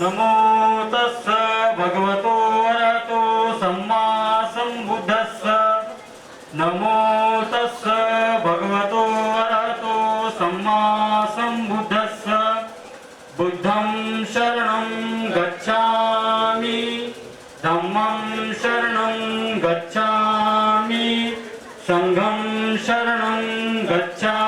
नमो तस्स भगवतो अरहतो सम्मा सम्बुद्धस्स। नमो तस्स भगवतो रहतो सम्मा सम्बुद्धस्स। बुद्धं शरणं गच्छामि। धम्मं शरणं गच्छामि। सङ्घं शरणं गच्छामि।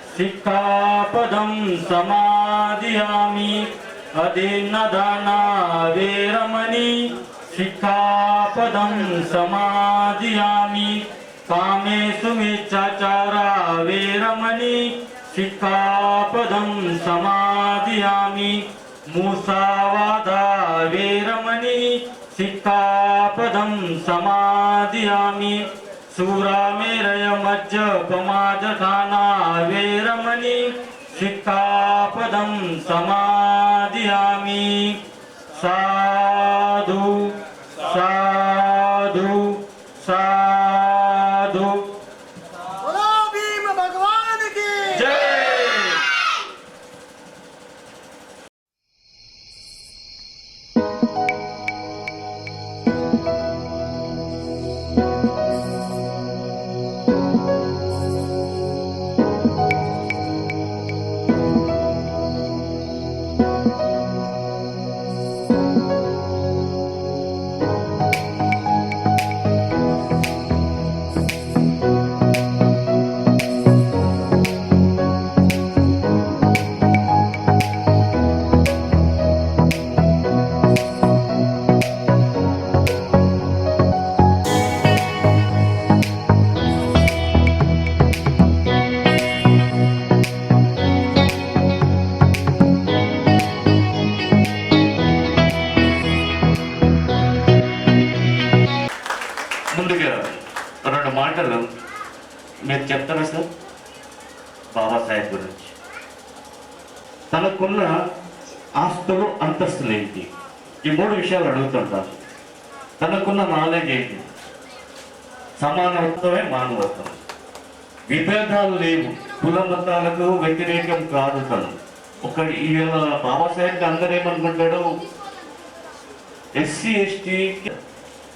पदम् समादयामिरमणि सिखापदं समाधियामि। कामे सुमे चाचारा वेरमणि। सिकापदं समाधियामि। मूषावादा वेरमणि। सिकापदम् समादिमि सुरामेरयमजपमादधानावेरमणि शिखापदम् समादयामि सा రెండు మాటలు. మీరు చెప్తారా సార్? బాబాసాహెబ్ గురించి. తనకున్న ఆస్తులు అంతస్తులు ఏంటి? ఈ మూడు విషయాలు అడుగుతుంటారు. తనకున్న నాలెడ్జ్ ఏంటి? సమానత్వమే మానవత్వం. విభేదాలు లేవు. కుల మతాలకు వ్యతిరేకం కాదు తను. ఒక ఈవేళ బాబాసాహెబ్ అందరూ ఏమనుకుంటాడు ఎస్సీ ఎస్టీ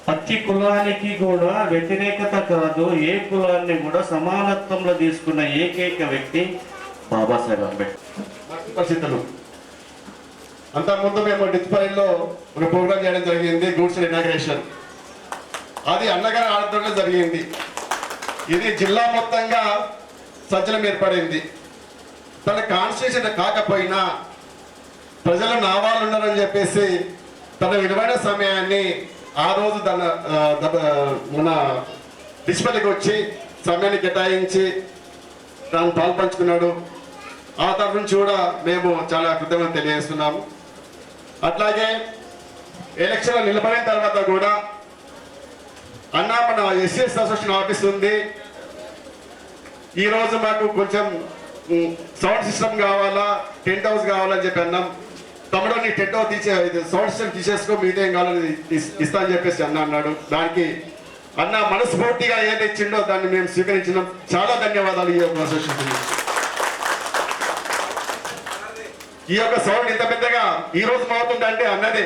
ప్రతి కులానికి కూడా వ్యతిరేకత కాదు ఏ కులాన్ని కూడా సమానత్వంలో తీసుకున్న ఏకైక వ్యక్తి బాబాసాహెబ్ అంబేద్కర్. పరిస్థితులు అంతకుముందు మేము డిస్ప్లేలో ఒక ప్రోగ్రామ్ చేయడం జరిగింది గూడ్స్ ఇనాగ్రేషన్. అది అన్నగారి ఆధ్వర్యంలో జరిగింది. ఇది జిల్లా మొత్తంగా సజ్జలం ఏర్పడింది. తన కాన్స్టిట్యూషన్ కాకపోయినా ప్రజలు నా ఉన్నారని చెప్పేసి తన విలువైన సమయాన్ని ఆ రోజు తన మన డిస్ప్లేకి వచ్చి సమయాన్ని కేటాయించి తాను పాల్పంచుకున్నాడు. ఆ తరఫు నుంచి కూడా మేము చాలా కృతజ్ఞత తెలియజేస్తున్నాము. అట్లాగే ఎలక్షన్ నిలబడిన తర్వాత కూడా అన్న మన ఎస్సీఎస్ అసోసియేషన్ ఆఫీస్ ఉంది. ఈరోజు మాకు కొంచెం సౌండ్ సిస్టమ్ కావాలా టెంట్ హౌస్ కావాలని చెప్పి అన్నాం. తమ్ముడు నీ టెట్టో తీసే ఇది సౌండ్ సిస్టమ్ తీసేసుకో మీతో ఏం కావాలని ఇస్తా అని చెప్పేసి అన్న అన్నాడు. దానికి అన్న మనస్ఫూర్తిగా ఏది ఇచ్చిండో దాన్ని మేము స్వీకరించినాం. చాలా ధన్యవాదాలు ఈ యొక్క అసోసియేషన్ ఈ యొక్క సౌండ్ ఇంత పెద్దగా ఈ రోజు మోతుంది అంటే అన్నదే.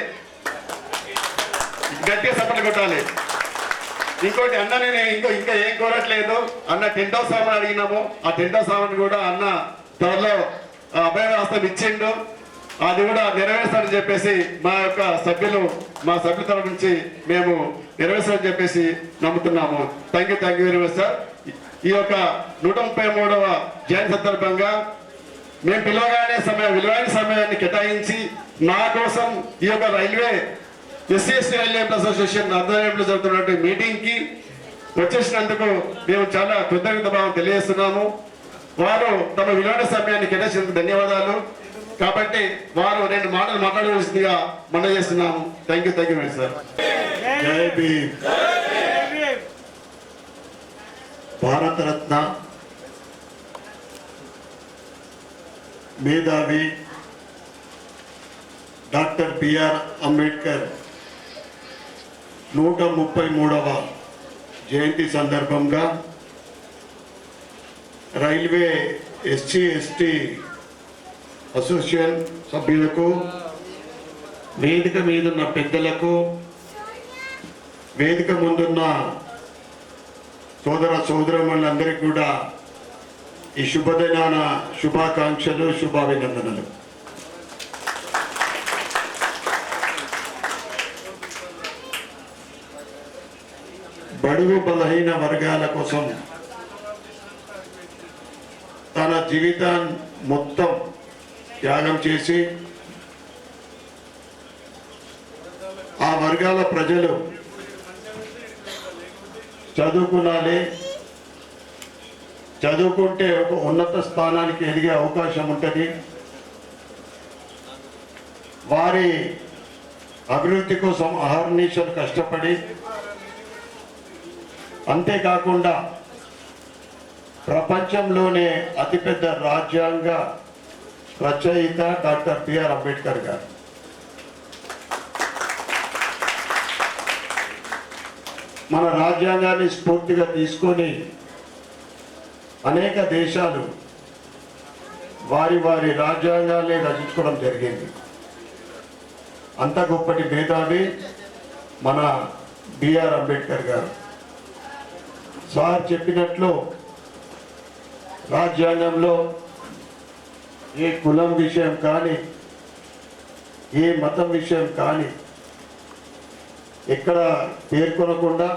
గట్టిగా సపోర్ట్ కొట్టాలి. ఇంకోటి అన్న నేను ఇంకో ఇంకా ఏం కోరట్లేదు. అన్న టెంట్ హౌస్ సామాన్ అడిగినాము. ఆ టెంట్ హౌస్ సామాన్ కూడా అన్న త్వరలో ఆ అభయ ఇచ్చిండు. అది కూడా నెరవేర్చాలని చెప్పేసి మా యొక్క సభ్యులు మా సభ్యుల తరఫు నుంచి మేము నెరవేర్చాలని చెప్పేసి నమ్ముతున్నాము. Thank you thank you very much sir ఈ యొక్క నూట ముప్పై మూడవ జయంతి సందర్భంగా మేము పిలవగానే సమయం విలువైన సమయాన్ని కేటాయించి నా కోసం ఈ యొక్క railway SC ST railway association ఆధ్వర్యంలో జరుగుతున్నటువంటి మీటింగ్కి వచ్చేసినందుకు మేము చాలా కృతజ్ఞత భావం తెలియజేస్తున్నాము. వారు తమ విలువైన సమయాన్ని కేటాయించినందుకు ధన్యవాదాలు. కాబట్టి వారు రెండు మాటలు మాట్లాడవలసిందిగా మనం చేస్తున్నాము. Thank you thank you very sir Jai Bhim. Bharat Ratna మేధావి డాక్టర్ బిఆర్ అంబేద్కర్ నూట ముప్పై మూడవ జయంతి సందర్భంగా రైల్వే ఎస్సీ ఎస్టీ అసోసియేషన్ సభ్యులకు వేదిక మీదున్న పెద్దలకు వేదిక ముందున్న సోదర సోదరములందరికీ కూడా ఈ శుభదినాన శుభాకాంక్షలు శుభాభినందనలు. బడుగు బలహీన వర్గాల కోసం తన జీవితాన్ని మొత్తం త్యాగం చేసి ఆ వర్గాల ప్రజలు చదువుకునాలి చదువుకుంటే ఒక ఉన్నత స్థానానికి ఎదిగే అవకాశం ఉంటుంది. వారి అభివృద్ధి కోసం అహర్నిశలు కష్టపడి అంతేకాకుండా ప్రపంచంలోనే అతిపెద్ద రాజ్యాంగ రచయిత డాక్టర్ బిఆర్ అంబేద్కర్ గారు. మన రాజ్యాంగాన్ని స్ఫూర్తిగా తీసుకొని అనేక దేశాలు వారి వారి రాజ్యాంగాన్ని రచించుకోవడం జరిగింది. అంత గొప్పటి మేధావి మన బిఆర్ అంబేద్కర్ గారు. సార్ చెప్పినట్లు రాజ్యాంగంలో ఏ కులం విషయం కానీ ఏ మతం విషయం కానీ ఎక్కడ పేర్కొనకుండా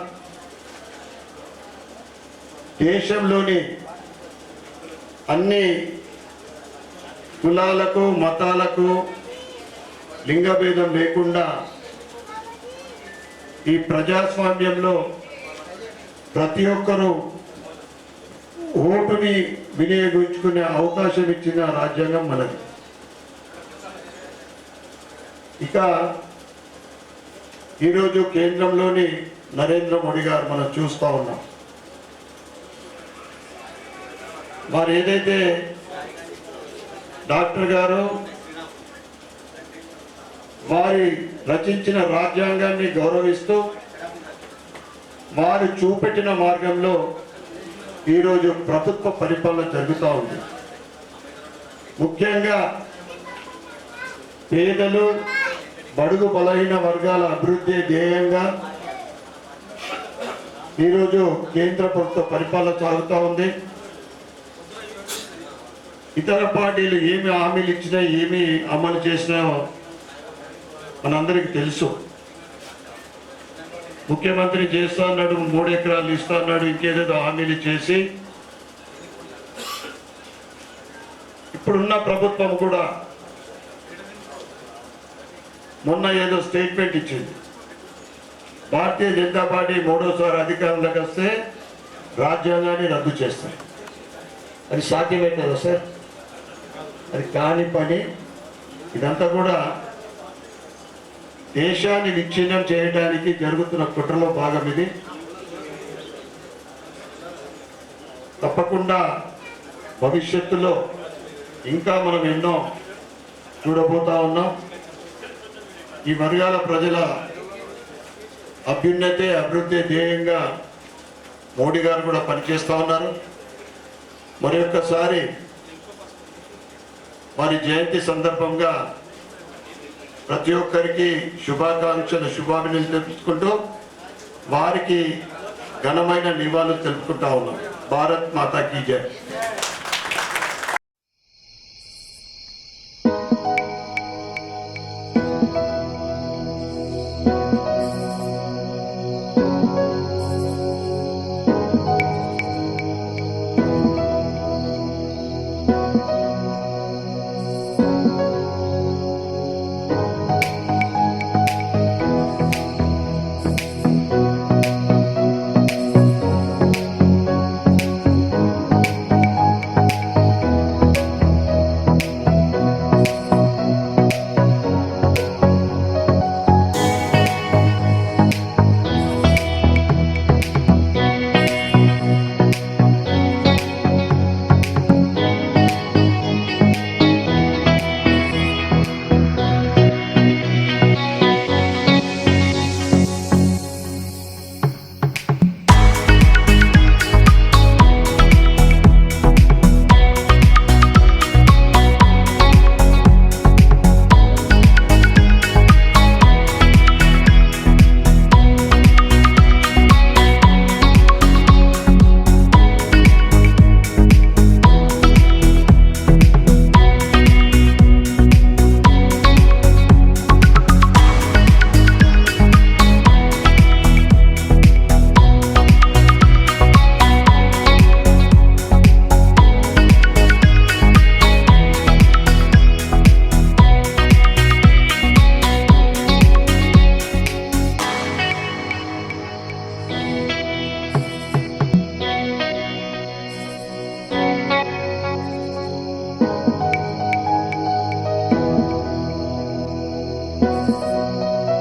దేశంలోని అన్ని కులాలకు మతాలకు లింగభేదం లేకుండా ఈ ప్రజాస్వామ్యంలో ప్రతి ఒక్కరూ ఓటుని వినియోగించుకునే అవకాశం ఇచ్చిన రాజ్యాంగం మనది. ఇక ఈరోజు కేంద్రంలోని నరేంద్ర మోడీ గారు మనం చూస్తూ ఉన్నాం. వారు ఏదైతే డాక్టర్ గారు వారి రచించిన రాజ్యాంగాన్ని గౌరవిస్తూ వారు చూపెట్టిన మార్గంలో ఈరోజు ప్రభుత్వ పరిపాలన జరుగుతూ ఉంది. ముఖ్యంగా పేదలు బడుగు బలహీన వర్గాల అభివృద్ధి ధ్యేయంగా ఈరోజు కేంద్ర ప్రభుత్వ పరిపాలన సాగుతూ ఉంది. ఇతర పార్టీలు ఏమి హామీలు ఇచ్చినా ఏమి అమలు చేసినా మనందరికీ తెలుసు. ముఖ్యమంత్రి చేస్తా అన్నాడు మూడు ఎకరాలు ఇస్తా అన్నాడు ఇంకేదేదో హామీలు చేసి ఇప్పుడున్న ప్రభుత్వం కూడా మొన్న ఏదో స్టేట్మెంట్ ఇచ్చింది. భారతీయ జనతా పార్టీ మూడోసారి అధికారంలోకి వస్తే రాజ్యాంగాన్ని రద్దు చేస్తాయి. అది సాధ్యమే కదా సార్? అది కాని పని. ఇదంతా కూడా దేశాన్ని విచ్ఛిన్నం చేయడానికి జరుగుతున్న కుట్రలో భాగం ఇది. తప్పకుండా భవిష్యత్తులో ఇంకా మనం ఎన్నో చూడబోతా ఉన్నాం. ఈ వర్గాల ప్రజల అభ్యున్నతే అభివృద్ధి ధ్యేయంగా మోడీ గారు కూడా పనిచేస్తూ ఉన్నారు. మరొకసారి వారి జయంతి సందర్భంగా ప్రతి ఒక్కరికి శుభాకాంక్షలు శుభాభినందనలు తెలుపుకుంటూ వారికి ఘనమైన నివాళులు తెలుపుకుంటా ఉన్నాం. భారత్ మాతాకి జై.